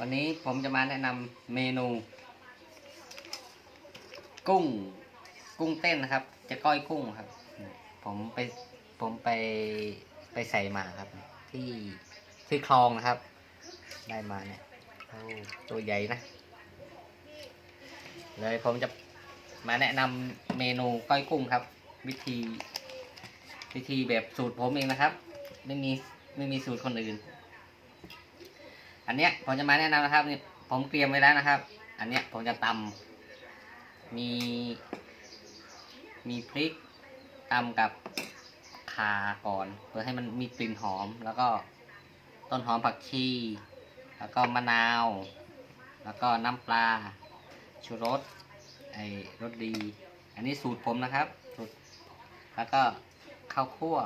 วันนี้ผมจะมาแนะนำเมนู กุ้ง กุ้งเต้นนะครับ จะก้อยกุ้งครับ ผมไปผมไปไปใส่มาครับ ที่ที่คลองนะครับ ได้มาเนี่ยตัวใหญ่นะ เลยผมจะมาแนะนำเมนูก้อยกุ้งครับ วิธี วิธีแบบสูตรผมเองนะครับ ไม่มีไม่มีสูตรคนอื่น อันเนี้ยผมจะมาแนะนำนะครับนี่ผมเตรียมไว้แล้วนะครับ อันเนี้ยผมจะตำมี มีพริกตำกับขาก่อนเพื่อให้มันมีกลิ่นหอม แล้วก็ต้นหอมผักชีแล้วก็มะนาว แล้วก็น้ำปลาชูรสไอ้รสดี อันนี้สูตรผมนะครับสูตรแล้วก็ข้าวคั่ว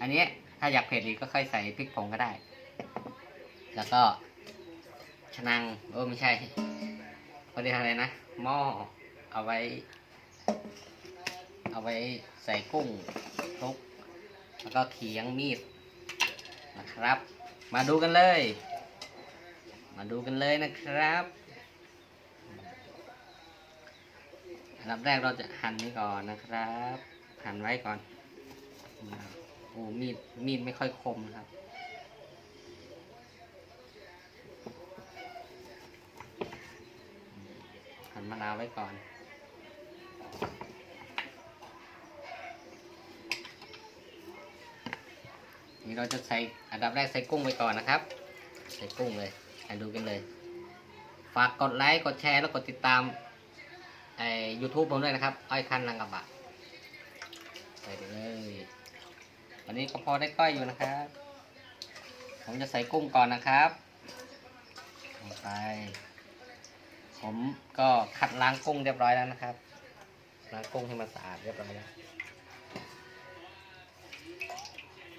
อันนี้ถ้าอยากเผ็ดอีกก็ค่อยใส่พริกผงก็ได้ แล้วก็ชนังโอ้ไม่ใช่เขาเรียกอะไรนะหม้อเอาไว้ เอาไว้ใส่กุ้งคลุกแล้วก็เขียงมีดนะครับ มาดูกันเลย มาดูกันเลยนะครับอันดับแรกเราจะหั่นนี่ก่อนนะครับ หั่นไว้ก่อนโอ้มีดมีดไม่ค่อยคมนะครับ ลาไว้ก่อน นี่เราจะใส่อันดับแรกใส่กุ้งไว้ก่อนนะครับ ใส่กุ้งเลยดูกันเลย ฝากกดไลค์กดแชร์แล้วกดติดตามไอ้ YouTube ผมด้วยนะครับ อ้อยคันลังกระบะใส่ไปเลย วันนี้ก็พอได้ก้อยอยู่นะครับ ผมจะใส่กุ้งก่อนนะครับลงไป ผมก็ขัดล้างกุ้งเรียบร้อยแล้วนะครับล้างกุ้งให้มันสะอาดเรียบร้อยแล้ว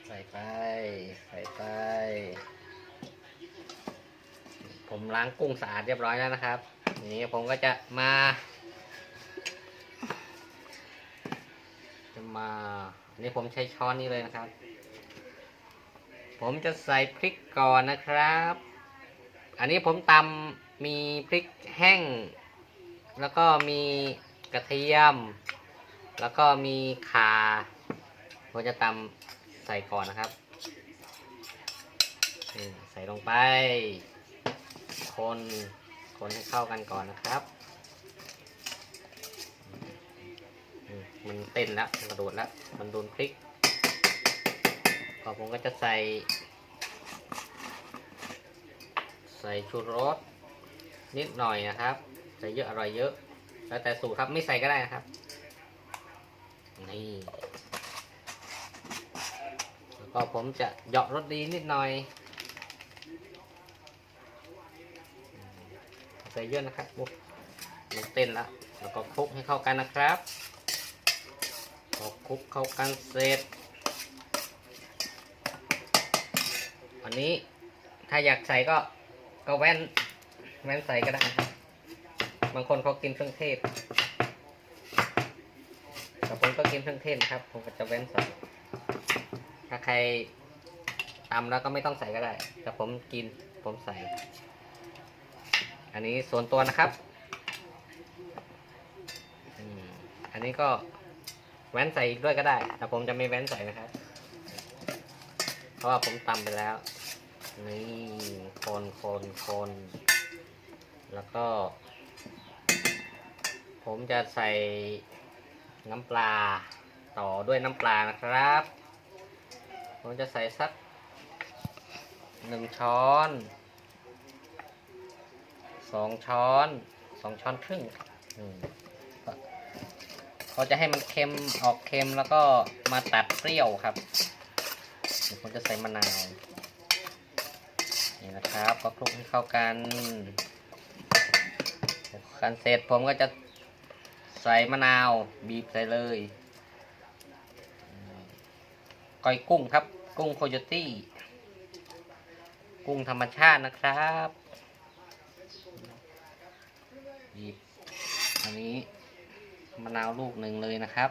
ใส่ไปใส่ไป ผมล้างกุ้งสะอาดเรียบร้อยแล้วนะครับนี่ผมก็จะมา จะมาอันนี้ผมใช้ช้อนนี้เลยนะครับ ผมจะใส่พริกก่อนนะครับ อันนี้ผมตำ มีพริกแห้ง แล้วก็มีกระเทียม แล้วก็มีข่าผมจะตำใส่ก่อนนะครับ ใส่ลงไป คน คนให้เข้ากันก่อนนะครับ มันเต้นแล้วกระโดดแล้ว มันโดนพริกก็ผมก็จะใส่ ใส่ชูรส นิดหน่อยนะครับใส่เยอะอร่อยเยอะ แล้วแต่สูตรครับไม่ใส่ก็ได้นะครับ นี่แล้วก็ผมจะเหยาะรสดีนิดหน่อยใส่เยอะนะครับโอ้มันเต้นแล้วแล้วก็คลุกให้เข้ากันนะครับพอคลุกเข้ากันเสร็จอันนี้ถ้าอยากใส่ก็ก็แว่น แว่นใส่ก็ได้ครับ บางคนเขากินเครื่องเทศแต่ผมก็กินเครื่องเทศครับ ผมก็จะแว่นใส่ถ้าใครตำแล้วก็ไม่ต้องใส่ก็ได้ แต่ผมกินผมใส่ อันนี้ส่วนตัวนะครับ อันนี้ก็แว้นใส่อีกด้วยก็ได้ แต่ผมจะไม่แว้นใส่นะครับ เพราะว่าผมตำไปแล้ว นี่คนคนคน แล้วก็ ผมจะใส่น้ำปลาต่อด้วยน้ำปลานะครับ ผมจะใส่สักหนึ่งช้อนสองช้อนสองช้อนครึ่งอืมเขาจะให้มันเค็มออกเค็มแล้วก็มาตัดเปรี้ยวครับผมจะใส่มะนาวนี่นะครับ ก็คลุกให้เข้ากัน กันเสร็จผมก็จะใส่มะนาว บีบใส่เลยก้อยกุ้งครับ กุ้งโคโยตี้ กุ้งธรรมชาตินะครับหยิบอันนี้มะนาวลูกหนึ่งเลยนะครับ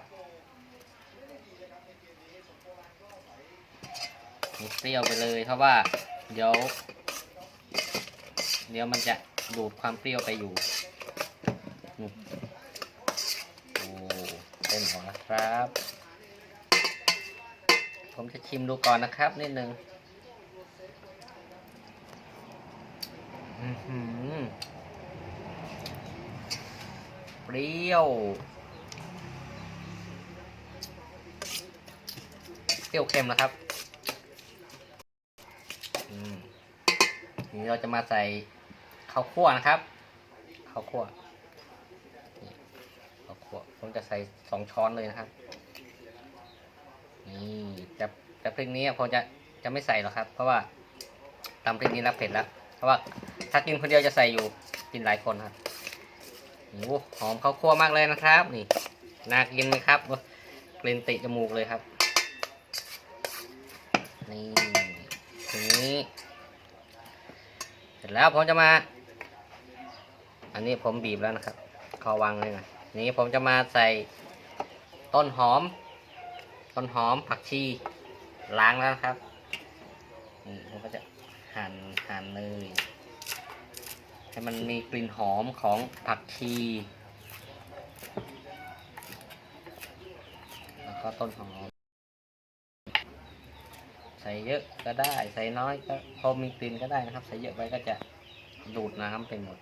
เปรี้ยวไปเลยเพราะว่า เดี๋ยว เดี๋ยวมันจะดูดความเปรี้ยวไปอยู่ โอ้เต็มหัวแล้วครับ ผมจะชิมดูก่อนนะครับนิดนึงเปรี้ยว เปรี้ยวเค็มนะครับทีนี้เราจะมาใส่ข้าวคั่วนะครับข้าวคั่ว ผมจะใส่สองช้อนเลยนะครับ นี่แต่แต่พริกนี้ผมจะจะไม่ใส่หรอกครับ เพราะว่าตำพริกนี้รับเผ็ดแล้ว เพราะว่าถ้ากินคนเดียวจะใส่อยู่กินหลายคนครับโอ้หอมข้าวคั่วมากเลยนะครับ นี่น่ากินไหมครับโอ้กลิ่นติจมูกเลยครับ นี่ทีนี้เสร็จแล้วผมจะมา อันนี้ผมบีบแล้วนะครับขอวางเลยนะ นี้ผมจะมาใส่ต้นหอม ต้นหอมผักชีล้างแล้วนะครับนี่ผมก็จะหั่นหั่นเลยให้มันมีกลิ่นหอมของผักชีแล้วก็ต้นหอม ใส่เยอะก็ได้ ใส่น้อยก็พอมีกลิ่นก็ได้นะครับ ใส่เยอะไปก็จะดูดน้ำไปหมด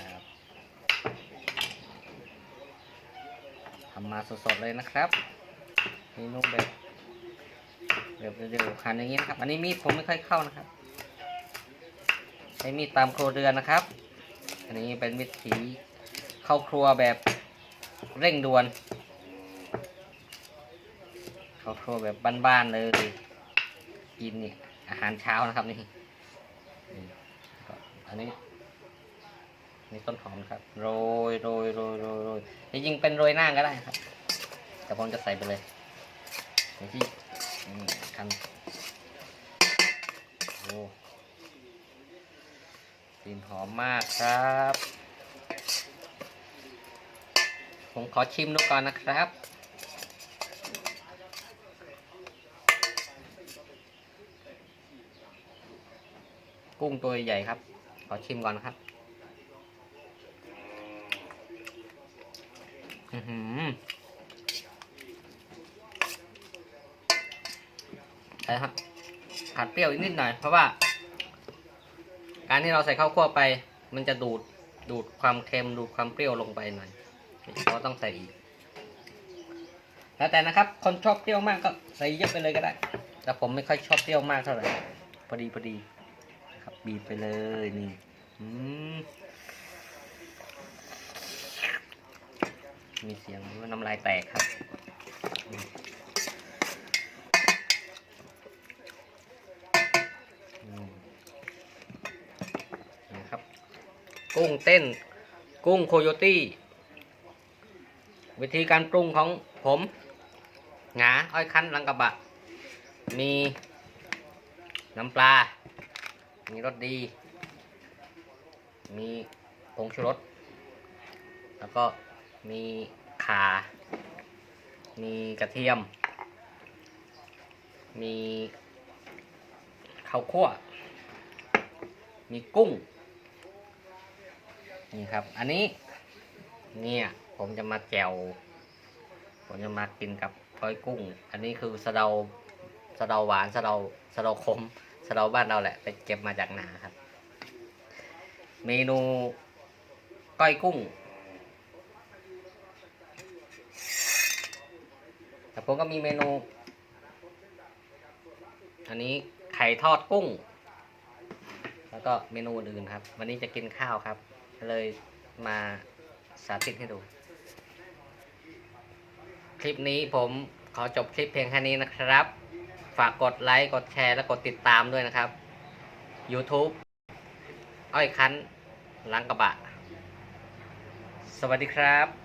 ครับ ทำมาสดๆเลยนะครับเมนูแบบแบบเร็วๆหั่นอย่างนี้นะครับ อันนี้มีดผมไม่ค่อยเข้านะครับใช้มีดตามโครัวเรือนนะครับ อันนี้เป็นวิธีเข้าครัวแบบเร่งด่วน เข้าครัวแบบบ้านๆเลยกินเนี่ยอาหารเช้านะครับนี่อันนี้ นี่ต้นหอมครับ โรยโรยโรยโรยโรยจริงๆเป็นโรยหน้าก็ได้ครับ แต่ผมจะใส่ไปเลยอย่างที่นี่คันโอ้กลิ่นหอมมากครับ ผมขอชิมดูก่อนนะครับกุ้งตัวใหญ่ครับ ขอชิมก่อนนะครับ ใช่ครับผัดเปรี้ยวอีกนิดหน่อย เพราะว่า การที่เราใส่ข้าวคั่วไป มันจะดูดดูดความเค็มดูดความเปรี้ยวลงไปหน่อยเราต้องใส่อีก แล้วแต่นะครับ คนชอบเปรี้ยวมากก็ใส่เยอะไปเลยก็ได้ แต่ผมไม่ค่อยชอบเปรี้ยวมากเท่าไหร่พอดีพอดี ครับบีบไปเลยนี่ อืม มีเสียงว่าน้ำลายแตกครับ นะครับ กุ้งเต้น กุ้งโคโยตี้ วิธีการปรุงของผมหงาอ้อยคั้นลังกระบะ มีน้ำปลา มีรสดี มีผงชูรส แล้วก็ มีข่า มีกระเทียม มีข้าวคั่ว มีกุ้ง นี่ครับ อันนี้ เนี่ยผมจะมาแจวผมจะมากินกับก้อยกุ้ง อันนี้คือสะเดาสะเดาหวานสะเดาสะเดาคมสะเดาบ้านเราแหละ ไปเก็บมาจากนาครับ เมนูก้อยกุ้งแต่ ผมก็มีเมนู อันนี้ไข่ทอดกุ้ง แล้วก็เมนูอื่นครับ วันนี้จะกินข้าวครับ เลยมาสาธิตให้ดู คลิปนี้ผมขอจบคลิปเพียงแค่นี้นะครับ ฝากกดไลค์ กดแชร์ และกดติดตามด้วยนะครับ YouTube อ้อยคั้นล้างกระบะ สวัสดีครับ